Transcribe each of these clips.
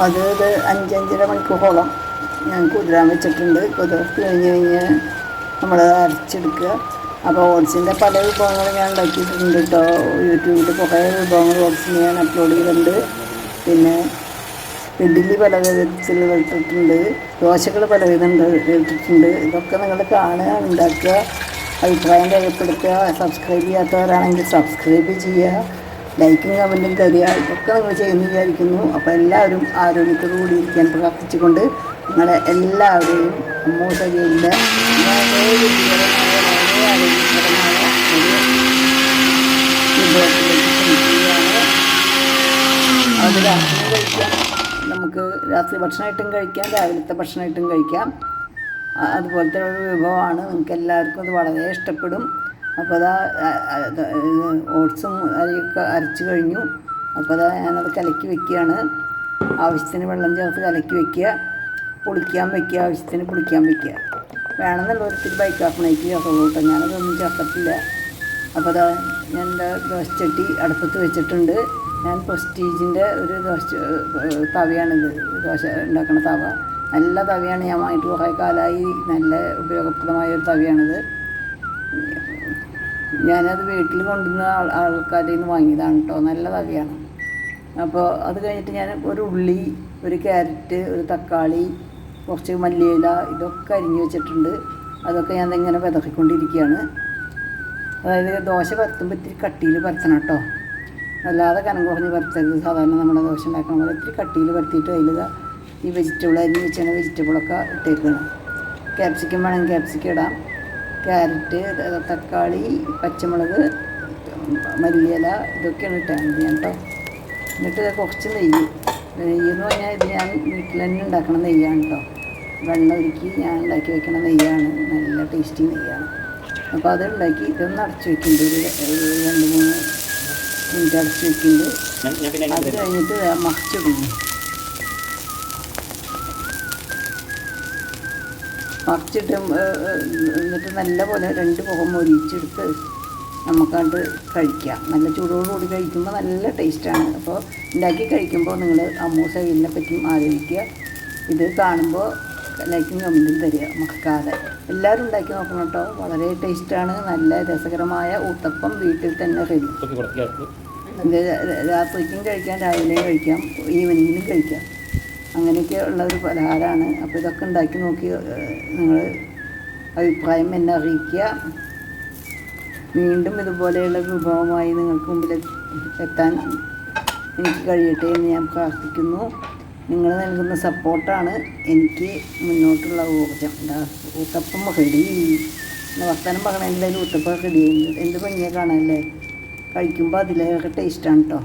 അത് ഒരു അഞ്ചഞ്ചര മണിക്കൂറോളം ഞാൻ കുതിരാൻ വെച്ചിട്ടുണ്ട്. കുതിർത്ത് കഴിഞ്ഞ് കഴിഞ്ഞ് നമ്മൾ അരച്ചെടുക്കുക അപ്പോൾ ഓട്സിന്റെ പല വിഭവങ്ങൾ ഞാൻ ഉണ്ടാക്കിയിട്ടുണ്ട് കേട്ടോ യൂട്യൂബിൽ കുറേ വിഭവങ്ങൾ ഓട്സിന് ഞാൻ അപ്ലോഡ് ചെയ്തിട്ടുണ്ട്. പിന്നെ ഇഡ്ഡലി പല വിധത്തിൽ ഇട്ടിട്ടുണ്ട്. ദോശകൾ പല വിധം ഇട്ടിട്ടുണ്ട്. ഇതൊക്കെ നിങ്ങൾ കാണുക ഉണ്ടാക്കുക. അഭിപ്രായം രേഖപ്പെടുത്തുക സബ്സ്ക്രൈബ് ചെയ്യാത്തവരാണെങ്കിൽ സബ്സ്ക്രൈബ് ചെയ്യുക. ലൈക്കും കമന്റും തരിക. ഇതൊക്കെ നിങ്ങൾ ചെയ്യുന്നു വിചാരിക്കുന്നു. അപ്പോൾ എല്ലാവരും ആരോഗ്യത്തോടു കൂടി ഇരിക്കാൻ പ്രാർത്ഥിച്ചുകൊണ്ട് നിങ്ങളെ എല്ലാവരെയും അമ്മൂസകയിലെ ആരോഗ്യകരമായ ഒരു വിഭവത്തിലേക്ക് ശ്രമിക്കുകയാണ് അത് രാത്രി കഴിക്കാം നമുക്ക് രാത്രി ഭക്ഷണമായിട്ടും കഴിക്കാം രാവിലത്തെ ഭക്ഷണമായിട്ടും കഴിക്കാം. അതുപോലത്തെ ഒരു വിഭവമാണ്. നിങ്ങൾക്ക് എല്ലാവർക്കും അത് വളരെ ഇഷ്ടപ്പെടും. അപ്പോൾ അതാ ഓട്സും അരിയൊക്കെ അരച്ച് കഴിഞ്ഞു. അപ്പോൾ അതാ ഞാനത് കലക്കി വെക്കുകയാണ്. ആവശ്യത്തിന് വെള്ളം ചേർത്ത് കലക്കി വെക്കുക. പുളിക്കാൻ വെക്കുക ആവശ്യത്തിന് പുളിക്കാൻ വെക്കുക. വേണമെന്നുള്ള ഒരിത്തിരി ബൈക്കാപ്പണേക്ക് ചേർത്തുള്ളൂ കേട്ടോ ഞാനതൊന്നും ചേർത്തിട്ടില്ല. അപ്പോൾ അതാ ഞാൻ എന്റെ ദോശച്ചട്ടി അടുപ്പത്ത് വെച്ചിട്ടുണ്ട്. ഞാൻ പ്രസ്റ്റീജിന്റെ ഒരു ദോശ തവയാണിത്. ദോശ ഉണ്ടാക്കുന്ന തവ. നല്ല തവയാണ്. ഞാൻ വാങ്ങിയിട്ട് കുറേ കാലമായി നല്ല ഉപയോഗപ്രദമായ ഒരു തവയാണിത്. ഞാനത് വീട്ടിൽ കൊണ്ടുവന്ന ആൾ ആൾക്കാരിൽ നിന്ന് വാങ്ങിയതാണ് കേട്ടോ നല്ല തവയാണ്. അപ്പോൾ അത് കഴിഞ്ഞിട്ട് ഞാൻ ഒരു ഉള്ളി ഒരു ക്യാരറ്റ് ഒരു തക്കാളി കുറച്ച് മല്ലിയില ഇതൊക്കെ അരിഞ്ഞു വെച്ചിട്ടുണ്ട്. അതൊക്കെ ഞാൻ ഇങ്ങനെ വിതറിക്കൊണ്ടിരിക്കുകയാണ്. അതായത് ദോശ പരത്തുമ്പോൾ ഇത്തിരി കട്ടിയിൽ പരത്തണം കേട്ടോ. അല്ലാതെ കനം കുറഞ്ഞ് പരത്തരുത്. സാധാരണ നമ്മുടെ ദോശ ഉണ്ടാക്കണം പോലെ ഇത്തിരി കട്ടിയിൽ പരത്തിയിട്ട് അതിൽ ഈ വെജിറ്റബിൾ അരിഞ്ഞ് വെച്ചാണ് വെജിറ്റബിളൊക്കെ ഇട്ടേക്കണം. ക്യാപ്സിക്കം വേണമെങ്കിൽ ക്യാപ്സിക്കം ഇടാം. ക്യാരറ്റ് തക്കാളി പച്ചമുളക് മല്ലിയില ഇതൊക്കെയാണ് ഇട്ടാൽ മതി കേട്ടോ. എന്നിട്ട് കുറച്ച് നെയ്യ്. നെയ്യ് എന്ന് പറഞ്ഞാൽ ഇത് ഞാൻ വീട്ടിൽ തന്നെ ഉണ്ടാക്കണ നെയ്യാണ് കേട്ടോ വെള്ളം ഒരുക്കി ഞാൻ ഉണ്ടാക്കി വെക്കണ നെയ്യാണ്. നല്ല ടേസ്റ്റി നെയ്യാണ്. അപ്പോൾ അത് ഉണ്ടാക്കി ഇതൊന്ന് അടച്ചു വെക്കുന്നുണ്ട് ഒരു രണ്ട് മൂന്ന് മിനിറ്റ് അടച്ചു വെക്കുന്നുണ്ട് അത് കഴിഞ്ഞിട്ട് മറിച്ചിടുന്നു മറിച്ചിട്ട് ഏഹ്, ഏഹ്, എന്നിട്ട് നല്ല പോലെ രണ്ട് മുഖം മൊരിച്ചെടുത്ത് നമുക്കത് കഴിക്കാം. നല്ല ചൂടോടുകൂടി കഴിക്കുമ്പോൾ നല്ല ടേസ്റ്റാണ്. അപ്പോൾ ഉണ്ടാക്കി കഴിക്കുമ്പോൾ നിങ്ങൾ അമ്മൂ സൈലിനെ പറ്റിയും ആലോചിക്കുക. ഇത് കാണുമ്പോൾ ലൈക്കും കമന്റും തരിക മക്കാതെ എല്ലാവരും ഉണ്ടാക്കി നോക്കണം കേട്ടോ. വളരെ ടേസ്റ്റാണ്. നല്ല രസകരമായ ഊത്തപ്പം വീട്ടിൽ തന്നെ റെഡി ഇത് രാത്രിക്കും കഴിക്കാം രാവിലെയും കഴിക്കാം ഈവനിങ്ങിലും കഴിക്കാം. അങ്ങനെയൊക്കെ ഉള്ള ഒരു പലഹാരമാണ് അപ്പോൾ ഇതൊക്കെ ഉണ്ടാക്കി നോക്കി നിങ്ങൾ അഭിപ്രായം എന്നെ അറിയിക്കുക. വീണ്ടും ഇതുപോലെയുള്ള വിഭവമായി നിങ്ങൾക്ക് മുമ്പിൽ എത്താൻ എനിക്ക് കഴിയട്ടെ എന്ന് ഞാൻ പ്രാർത്ഥിക്കുന്നു. നിങ്ങൾ നൽകുന്ന സപ്പോർട്ടാണ് എനിക്ക് മുന്നോട്ടുള്ള ഊർജം ഊത്തപ്പം പിന്നെ വർത്തമാനം പറയണതിന്റെ അതിൽ ഊത്തപ്പം റെഡി. എന്ത് ഭംഗിയെ കാണാനല്ലേ? കഴിക്കുമ്പോൾ അതിലേറെ ടേസ്റ്റാണ് കേട്ടോ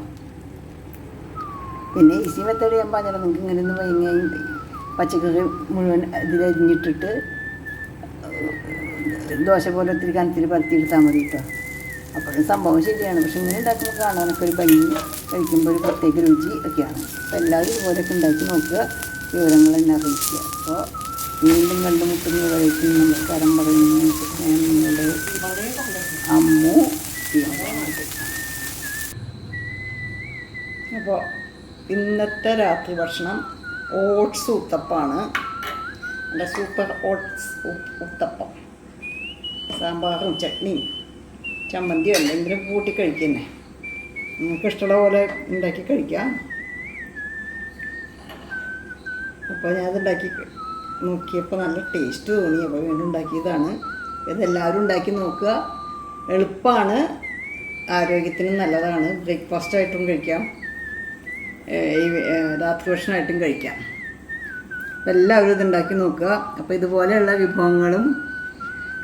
പിന്നെ ഈസി മെത്തേഡ് ഞാൻ പറഞ്ഞാൽ നിങ്ങൾക്ക് ഇങ്ങനെ ഒന്ന് ഭയങ്കര പച്ചക്കറി മുഴുവൻ ഇതിലരിഞ്ഞിട്ടിട്ട് ദോശ പോലെ ഒത്തിരി കനത്തിൽ പരത്തിയെടുത്താൽ മതി കേട്ടോ അപ്പോഴും സംഭവം ശരിയാണ്. പക്ഷെ ഇങ്ങനെ ഉണ്ടാക്കുമ്പോൾ കാണാനൊക്കെ ഒരു ഭംഗി കഴിക്കുമ്പോൾ ഒരു പ്രത്യേക രുചി ഒക്കെയാണ്. അപ്പോൾ എല്ലാവരും ഇതുപോലെയൊക്കെ ഉണ്ടാക്കി നോക്കുക. വിവരങ്ങൾ എന്നെ അറിയിക്കുക. അപ്പോൾ വീണ്ടും കണ്ടുമുട്ടുന്നതായിരിക്കും നമസ്കാരം പറയുന്നു നിങ്ങളുടെ അമ്മു അപ്പോൾ ഇന്നത്തെ രാത്രി ഭക്ഷണം ഓട്സ് ഉത്തപ്പാണ്. എന്റെ സൂപ്പർ ഓട്സ് ഉത്തപ്പം. സാമ്പാറും ചട്നിയും. ചമ്മന്തിയോ എന്തെങ്കിലും കൂട്ടി കഴിക്കുന്നേ. നിങ്ങൾക്ക് ഇഷ്ടമുള്ള പോലെ ഉണ്ടാക്കി കഴിക്കാം. അപ്പോൾ ഞാനത് ഉണ്ടാക്കി നോക്കിയപ്പോൾ നല്ല ടേസ്റ്റ് തോന്നി. അപ്പോൾ വീണ്ടും ഉണ്ടാക്കിയതാണ്. ഇതെല്ലാവരും ഉണ്ടാക്കി നോക്കുക. എളുപ്പമാണ് ആരോഗ്യത്തിനും നല്ലതാണ്. ബ്രേക്ക്ഫാസ്റ്റ് ആയിട്ടും കഴിക്കാം. രാത്രി ഭക്ഷണമായിട്ടും കഴിക്കാം. എല്ലാവരും ഇത് ഉണ്ടാക്കി നോക്കുക. അപ്പോൾ ഇതുപോലെയുള്ള വിഭവങ്ങളും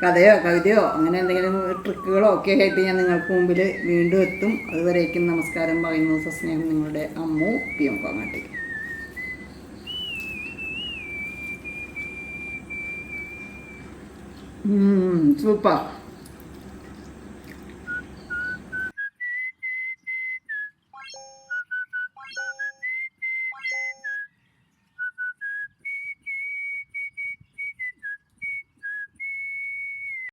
കഥയോ കവിതയോ അങ്ങനെ എന്തെങ്കിലും ട്രിക്കുകളോ ഒക്കെ ആയിട്ട് ഞാൻ നിങ്ങൾക്ക് മുമ്പിൽ വീണ്ടും എത്തും. അതുവരേക്കും നമസ്കാരം പറയുന്നു. സസ്നേഹം നിങ്ങളുടെ Ammu P M Kongatti super.